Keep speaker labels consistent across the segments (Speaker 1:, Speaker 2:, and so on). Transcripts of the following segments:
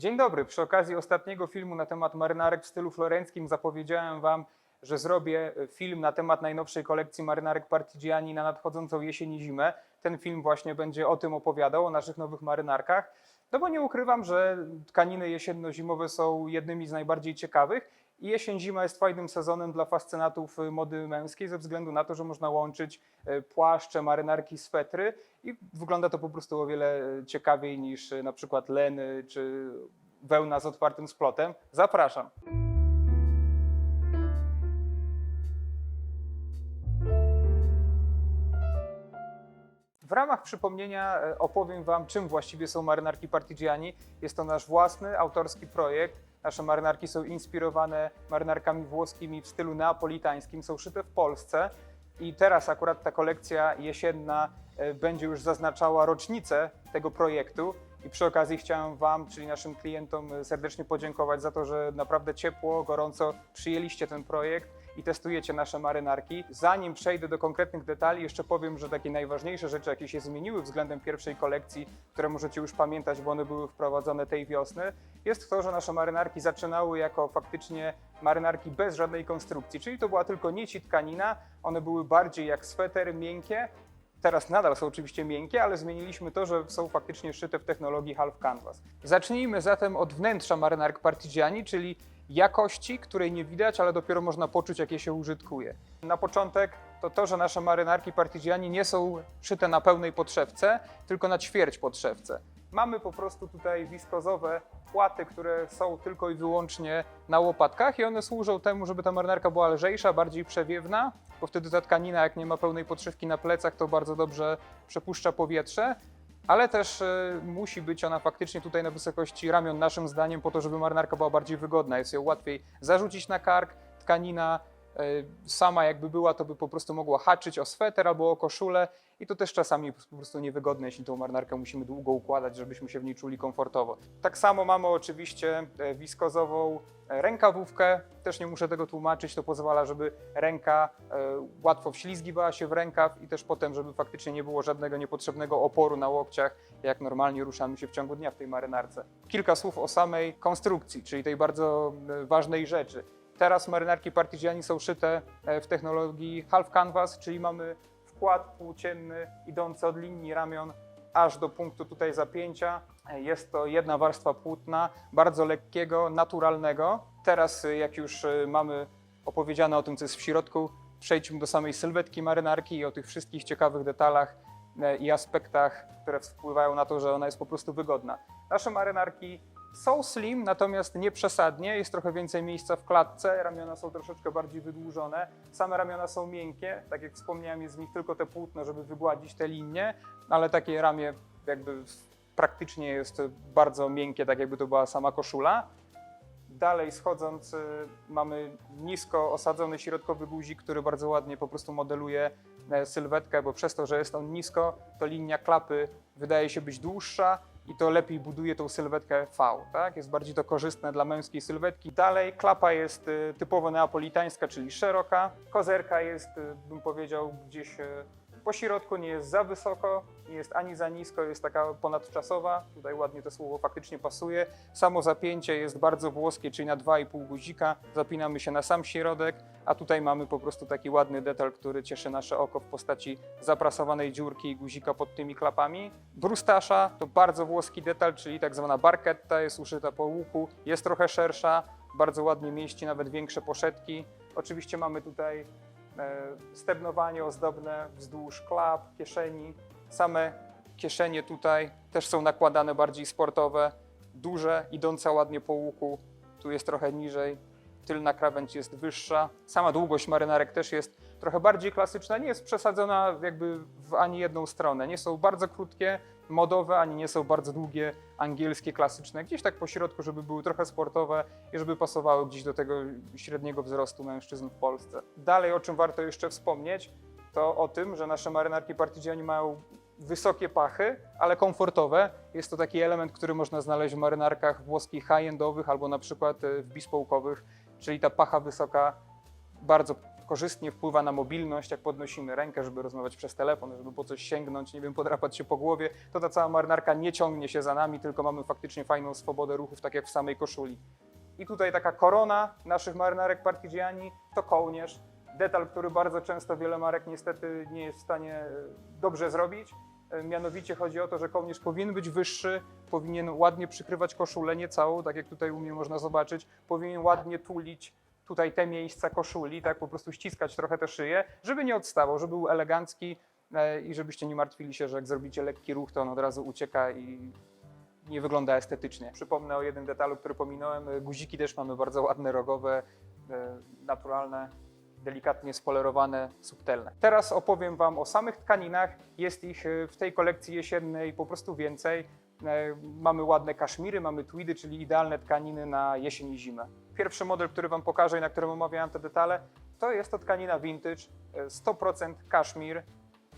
Speaker 1: Dzień dobry. Przy okazji ostatniego filmu na temat marynarek w stylu florenckim zapowiedziałem Wam, że zrobię e, film na temat najnowszej kolekcji marynarek Partigiani na nadchodzącą jesień i zimę. Ten film właśnie będzie o tym opowiadał, o naszych nowych marynarkach. No bo nie ukrywam, że tkaniny jesienno-zimowe są jednymi z najbardziej ciekawych i jesień-zima jest fajnym sezonem dla fascynatów y, mody męskiej ze względu na to, że można łączyć e, płaszcze, marynarki, swetry i wygląda to po prostu o wiele e, ciekawiej niż na przykład leny czy wełna z otwartym splotem. Zapraszam. W ramach przypomnienia opowiem Wam, czym właściwie są marynarki Partigiani. Jest to nasz własny, autorski projekt. Nasze marynarki są inspirowane marynarkami włoskimi w stylu neapolitańskim, są szyte w Polsce. I teraz akurat ta kolekcja jesienna e, będzie już zaznaczała rocznicę tego projektu. I przy okazji chciałem Wam, czyli naszym klientom, e, serdecznie podziękować za to, że naprawdę ciepło, gorąco przyjęliście ten projekt i testujecie nasze marynarki. Zanim przejdę do konkretnych detali, jeszcze powiem, że takie najważniejsze rzeczy, jakie się zmieniły względem pierwszej kolekcji, które możecie już pamiętać, bo one były wprowadzone tej wiosny, jest to, że nasze marynarki zaczynały jako faktycznie marynarki bez żadnej konstrukcji, czyli to była tylko nić i tkanina, one były bardziej jak sweter, miękkie, Teraz nadal są oczywiście miękkie, ale zmieniliśmy to, że są faktycznie szyte w technologii half canvas. Zacznijmy zatem od wnętrza marynark Partigiani, czyli jakości, której nie widać, ale dopiero można poczuć, jak je się użytkuje. Na początek to to, że nasze marynarki Partigiani nie są szyte na pełnej podszewce, tylko na ćwierć podszewce. Mamy po prostu tutaj wiskozowe płaty, które są tylko i wyłącznie na łopatkach i one służą temu, żeby ta marynarka była lżejsza, bardziej przewiewna, bo wtedy ta tkanina, jak nie ma pełnej podszywki na plecach, to bardzo dobrze przepuszcza powietrze. Ale też y, musi być ona faktycznie tutaj na wysokości ramion, naszym zdaniem, po to, żeby marynarka była bardziej wygodna. Jest ją łatwiej zarzucić na kark, tkanina sama jakby była, to by po prostu mogła haczyć o sweter albo o koszulę i to też czasami po prostu niewygodne, jeśli tą marynarkę musimy długo układać, żebyśmy się w niej czuli komfortowo. Tak samo mamy oczywiście e, wiskozową e, rękawówkę, też nie muszę tego tłumaczyć, to pozwala, żeby ręka e, łatwo wślizgiwała się w rękaw i też potem, żeby faktycznie nie było żadnego niepotrzebnego oporu na łokciach, jak normalnie ruszamy się w ciągu dnia w tej marynarce. Kilka słów o samej konstrukcji, czyli tej bardzo e, ważnej rzeczy. Teraz marynarki Partigiani są szyte e, w technologii half canvas, czyli mamy wkład płócienny idący od linii ramion aż do punktu tutaj zapięcia. E, Jest to jedna warstwa płótna, bardzo lekkiego, naturalnego. Teraz, e, jak już mamy opowiedziane o tym, co jest w środku, przejdźmy do samej sylwetki marynarki i o tych wszystkich ciekawych detalach i aspektach, które wpływają na to, że ona jest po prostu wygodna. Nasze marynarki są slim, natomiast nie przesadnie. Jest trochę więcej miejsca w klatce, ramiona są troszeczkę bardziej wydłużone. Same ramiona są miękkie, tak jak wspomniałem, jest z nich tylko te płótno, żeby wygładzić te linie, ale takie ramię jakby praktycznie jest bardzo miękkie, tak jakby to była sama koszula. Dalej schodząc, y, mamy nisko osadzony środkowy guzik, który bardzo ładnie po prostu modeluje e, sylwetkę, bo przez to, że jest on nisko, to linia klapy wydaje się być dłuższa i to lepiej buduje tą sylwetkę V, tak? Jest bardziej to korzystne dla męskiej sylwetki. Dalej klapa jest y, typowo neapolitańska, czyli szeroka. Kozerka jest, y, bym powiedział, gdzieś y, po środku, nie jest za wysoko, nie jest ani za nisko, jest taka ponadczasowa. Tutaj ładnie to słowo faktycznie pasuje. Samo zapięcie jest bardzo włoskie, czyli na 2,5 guzika. Zapinamy się na sam środek, a tutaj mamy po prostu taki ładny detal, który cieszy nasze oko w postaci zaprasowanej dziurki i guzika pod tymi klapami. Brustasza to bardzo włoski detal, czyli tak zwana barketta, jest uszyta po łuku, jest trochę szersza, bardzo ładnie mieści nawet większe poszetki. Oczywiście mamy tutaj stebnowanie ozdobne wzdłuż klap, kieszeni. Same kieszenie tutaj też są nakładane bardziej sportowe, duże, idące ładnie po łuku. Tu jest trochę niżej, tylna krawędź jest wyższa. Sama długość marynarek też jest trochę bardziej klasyczna, nie jest przesadzona jakby w ani jedną stronę. Nie są bardzo krótkie, modowe, ani nie są bardzo długie, angielskie, klasyczne. Gdzieś tak po środku, żeby były trochę sportowe i żeby pasowały gdzieś do tego średniego wzrostu mężczyzn w Polsce. Dalej, o czym warto jeszcze wspomnieć, to o tym, że nasze marynarki Partigiani mają wysokie pachy, ale komfortowe. Jest to taki element, który można znaleźć w marynarkach włoskich high-endowych albo na przykład e, w bespoke'owych, czyli ta pacha wysoka, bardzo korzystnie wpływa na mobilność, jak podnosimy rękę, żeby rozmawiać przez telefon, żeby po coś sięgnąć, nie wiem, podrapać się po głowie, to ta cała marynarka nie ciągnie się za nami, tylko mamy faktycznie fajną swobodę ruchów, tak jak w samej koszuli. I tutaj taka korona naszych marynarek Partigiani to kołnierz, detal, który bardzo często wiele marek niestety nie jest w stanie e, dobrze zrobić. E, Mianowicie chodzi o to, że kołnierz powinien być wyższy, powinien ładnie przykrywać koszulę, nie całą, tak jak tutaj u mnie można zobaczyć, powinien ładnie tulić tutaj te miejsca koszuli, tak po prostu ściskać trochę te szyję, żeby nie odstawał, żeby był elegancki e, i żebyście nie martwili się, że jak zrobicie lekki ruch, to on od razu ucieka i nie wygląda estetycznie. Przypomnę o jednym detalu, który pominąłem. E, Guziki też mamy bardzo ładne, rogowe, e, naturalne, delikatnie spolerowane, subtelne. Teraz opowiem Wam o samych tkaninach. Jest ich w tej kolekcji jesiennej po prostu więcej. E, Mamy ładne kaszmiry, mamy tweedy, czyli idealne tkaniny na jesień i zimę. Pierwszy model, który Wam pokażę i na którym omawiałem te detale, to jest to tkanina vintage, e, 100% kaszmir,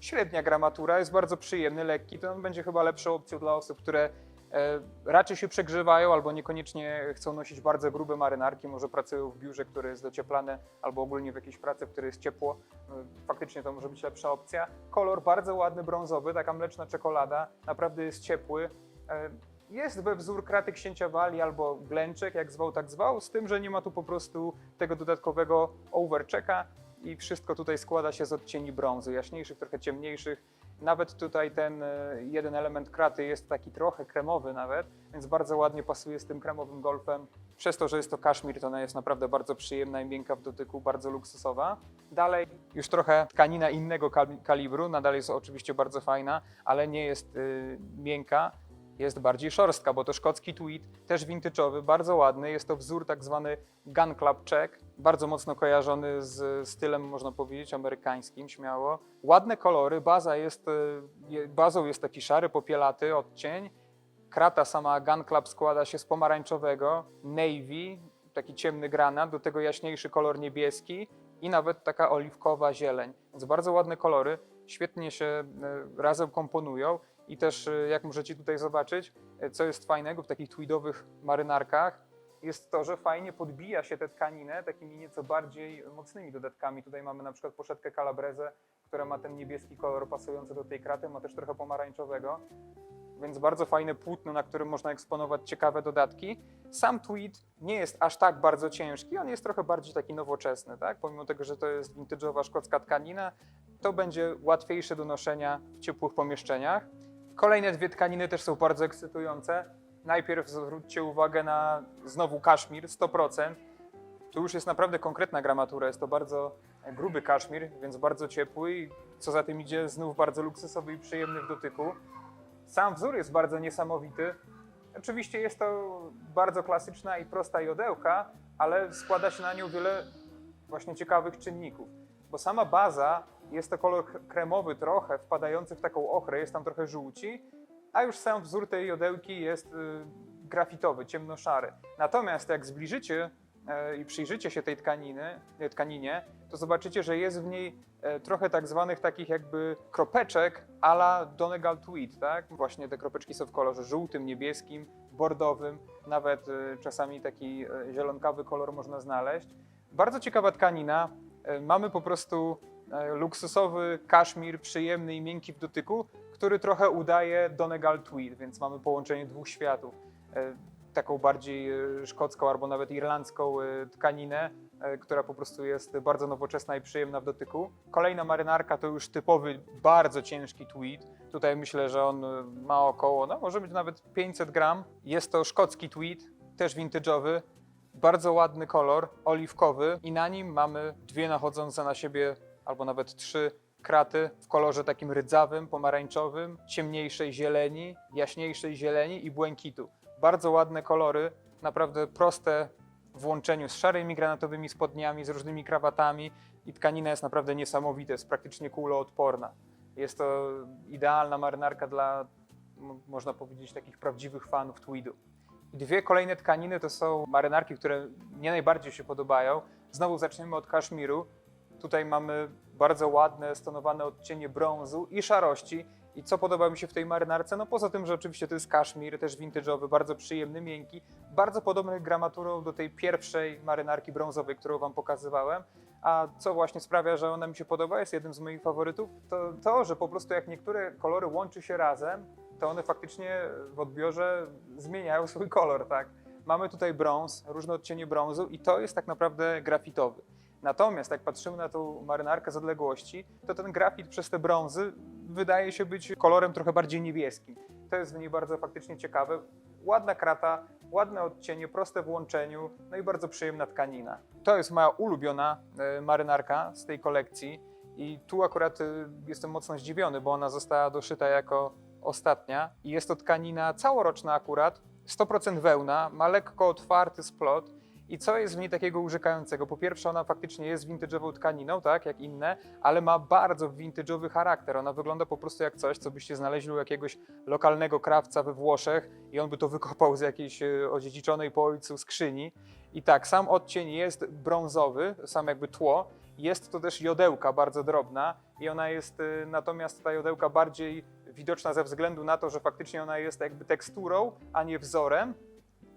Speaker 1: średnia gramatura, jest bardzo przyjemny, lekki. To on będzie chyba lepszą opcją dla osób, które e, raczej się przegrzewają albo niekoniecznie chcą nosić bardzo grube marynarki, może pracują w biurze, które jest docieplane, albo ogólnie w jakiejś pracy, w której jest ciepło. E, Faktycznie to może być lepsza opcja. Kolor bardzo ładny, brązowy, taka mleczna czekolada, naprawdę jest ciepły. E, Jest we wzór kraty księcia Wali albo glęczek, jak zwał, tak zwał, z tym, że nie ma tu po prostu tego dodatkowego overchecka i wszystko tutaj składa się z odcieni brązu, jaśniejszych, trochę ciemniejszych. Nawet tutaj ten e, jeden element kraty jest taki trochę kremowy nawet, więc bardzo ładnie pasuje z tym kremowym golfem. Przez to, że jest to kaszmir, to ona jest naprawdę bardzo przyjemna i miękka w dotyku, bardzo luksusowa. Dalej już trochę tkanina innego kal- kalibru, nadal jest oczywiście bardzo fajna, ale nie jest y, miękka, jest bardziej szorstka, bo to szkocki tweed, też vintage'owy, bardzo ładny. Jest to wzór tak zwany gun club check, bardzo mocno kojarzony z stylem, można powiedzieć, amerykańskim, śmiało. Ładne kolory, baza jest, je- bazą jest taki szary, popielaty odcień. Krata sama gun club składa się z pomarańczowego, navy, taki ciemny granat, do tego jaśniejszy kolor niebieski i nawet taka oliwkowa zieleń. Więc bardzo ładne kolory, świetnie się y, razem komponują. I też, y, jak możecie tutaj zobaczyć, y, co jest fajnego w takich tweedowych marynarkach, jest to, że fajnie podbija się tę tkaninę takimi nieco bardziej mocnymi dodatkami. Tutaj mamy na przykład poszetkę calabrese, która ma ten niebieski kolor pasujący do tej kraty, ma też trochę pomarańczowego, więc bardzo fajne płótno, na którym można eksponować ciekawe dodatki. Sam tweed nie jest aż tak bardzo ciężki, on jest trochę bardziej taki nowoczesny, tak? Pomimo tego, że to jest vintage'owa szkocka tkanina, to będzie łatwiejsze do noszenia w ciepłych pomieszczeniach. Kolejne dwie tkaniny też są bardzo ekscytujące. Najpierw zwróćcie uwagę na znowu kaszmir 100%. Tu już jest naprawdę konkretna gramatura, jest to bardzo gruby kaszmir, więc bardzo ciepły i co za tym idzie, znów bardzo luksusowy i przyjemny w dotyku. Sam wzór jest bardzo niesamowity. Oczywiście jest to bardzo klasyczna i prosta jodełka, ale składa się na nią wiele właśnie ciekawych czynników. Bo sama baza jest to kolor kremowy trochę, wpadający w taką ochrę, jest tam trochę żółci, a już sam wzór tej jodełki jest y, grafitowy, ciemnoszary. Natomiast jak zbliżycie e, i przyjrzycie się tej tkaniny, e, tkaninie, to zobaczycie, że jest w niej e, trochę tak zwanych takich jakby kropeczek a la Donegal Tweed, tak? Właśnie te kropeczki są w kolorze żółtym, niebieskim, bordowym, nawet czasami taki zielonkawy kolor można znaleźć. Bardzo ciekawa tkanina. Mamy po prostu luksusowy kaszmir, przyjemny i miękki w dotyku, który trochę udaje Donegal Tweed, więc mamy połączenie dwóch światów. E, Taką bardziej e, szkocką albo nawet irlandzką e, tkaninę, e, która po prostu jest bardzo nowoczesna i przyjemna w dotyku. Kolejna marynarka to już typowy, bardzo ciężki tweed. Tutaj myślę, że on e, ma około, no może być nawet 500 gram. Jest to szkocki tweed, też vintage'owy, bardzo ładny kolor, oliwkowy i na nim mamy dwie nachodzące na siebie, albo nawet trzy kraty w kolorze takim rydzawym, pomarańczowym, ciemniejszej zieleni, jaśniejszej zieleni i błękitu. Bardzo ładne kolory, naprawdę proste w łączeniu z szarymi granatowymi spodniami, z różnymi krawatami i tkanina jest naprawdę niesamowita, jest praktycznie kuloodporna. Jest to idealna marynarka dla, można powiedzieć, takich prawdziwych fanów tweedu. Dwie kolejne tkaniny to są marynarki, które mnie najbardziej się podobają. Znowu zaczniemy od kaszmiru. Tutaj mamy bardzo ładne, stonowane odcienie brązu i szarości. I co podoba mi się w tej marynarce? No poza tym, że oczywiście to jest kaszmir, też vintage'owy, bardzo przyjemny, miękki, bardzo podobny gramaturą do tej pierwszej marynarki brązowej, którą Wam pokazywałem, A co właśnie sprawia, że ona mi się podoba, jest jednym z moich faworytów, to to, że po prostu jak niektóre kolory łączy się razem, to one faktycznie w odbiorze zmieniają swój kolor, tak? Mamy tutaj brąz, różne odcienie brązu i to jest tak naprawdę grafitowy. Natomiast jak patrzymy na tą marynarkę z odległości, to ten grafit przez te brązy wydaje się być kolorem trochę bardziej niebieskim. To jest w niej bardzo faktycznie ciekawe. Ładna krata, ładne odcienie, proste w łączeniu, no i bardzo przyjemna tkanina. To jest moja ulubiona e, marynarka z tej kolekcji i tu akurat e, jestem mocno zdziwiony, bo ona została doszyta jako ostatnia i jest to tkanina całoroczna akurat, 100% wełna, ma lekko otwarty splot i co jest w niej takiego urzekającego? Po pierwsze, ona faktycznie jest vintage'ową tkaniną, tak, jak inne, ale ma bardzo vintage'owy charakter. Ona wygląda po prostu jak coś, co byście znaleźli u jakiegoś lokalnego krawca we Włoszech i on by to wykopał z jakiejś e, odziedziczonej po ojcu skrzyni. I tak, sam odcień jest brązowy, sam jakby tło. Jest to też jodełka bardzo drobna i ona jest, e, natomiast ta jodełka bardziej widoczna ze względu na to, że faktycznie ona jest jakby teksturą, a nie wzorem.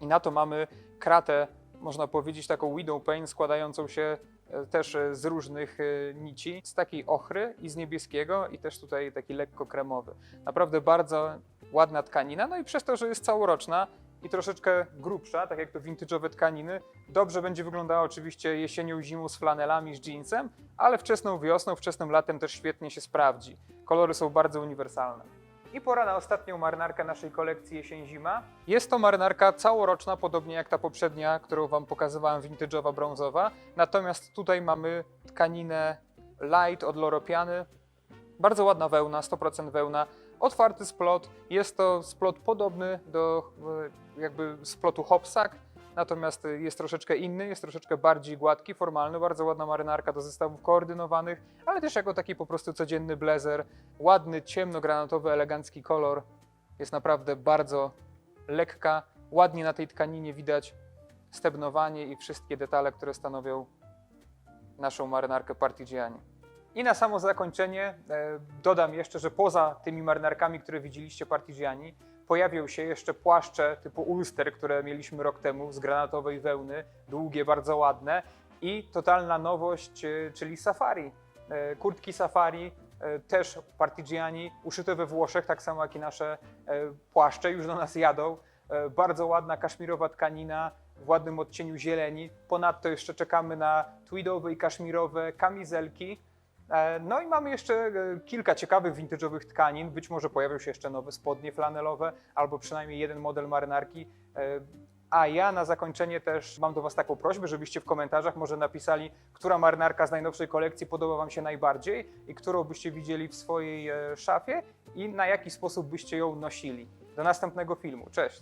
Speaker 1: I na to mamy kratę, można powiedzieć, taką widow pane składającą się e, też e, z różnych e, nici, z takiej ochry i z niebieskiego i też tutaj taki lekko kremowy. Naprawdę bardzo ładna tkanina, no i przez to, że jest całoroczna i troszeczkę grubsza, tak jak to vintage'owe tkaniny, dobrze będzie wyglądała oczywiście jesienią, zimą z flanelami, z jeansem, ale wczesną wiosną, wczesnym latem też świetnie się sprawdzi. Kolory są bardzo uniwersalne. I pora na ostatnią marynarkę naszej kolekcji jesień-zima. Jest to marynarka całoroczna, podobnie jak ta poprzednia, którą Wam pokazywałem, vintage'owa, brązowa. Natomiast tutaj mamy tkaninę light od Loropiany. Bardzo ładna wełna, 100% wełna. Otwarty splot. Jest to splot podobny do e, jakby splotu hopsack, natomiast jest troszeczkę inny, jest troszeczkę bardziej gładki, formalny. Bardzo ładna marynarka do zestawów koordynowanych, ale też jako taki po prostu codzienny blazer. Ładny, ciemnogranatowy, elegancki kolor. Jest naprawdę bardzo lekka. Ładnie na tej tkaninie widać stebnowanie i wszystkie detale, które stanowią naszą marynarkę Partigiani. I na samo zakończenie e, dodam jeszcze, że poza tymi marynarkami, które widzieliście Partigiani, pojawią się jeszcze płaszcze typu Ulster, które mieliśmy rok temu z granatowej wełny, długie, bardzo ładne i totalna nowość, e, czyli safari. E, Kurtki safari, e, też Partigiani, uszyte we Włoszech, tak samo jak i nasze płaszcze, już do nas jadą. Bardzo ładna kaszmirowa tkanina w ładnym odcieniu zieleni. Ponadto jeszcze czekamy na tweedowe i kaszmirowe kamizelki. E, No i mamy jeszcze e, kilka ciekawych vintage'owych tkanin. Być może pojawią się jeszcze nowe spodnie flanelowe, albo przynajmniej jeden model marynarki. E, A ja na zakończenie też mam do Was taką prośbę, żebyście w komentarzach może napisali, która marynarka z najnowszej kolekcji podoba Wam się najbardziej i którą byście widzieli w swojej szafie i na jaki sposób byście ją nosili. Do następnego filmu. Cześć!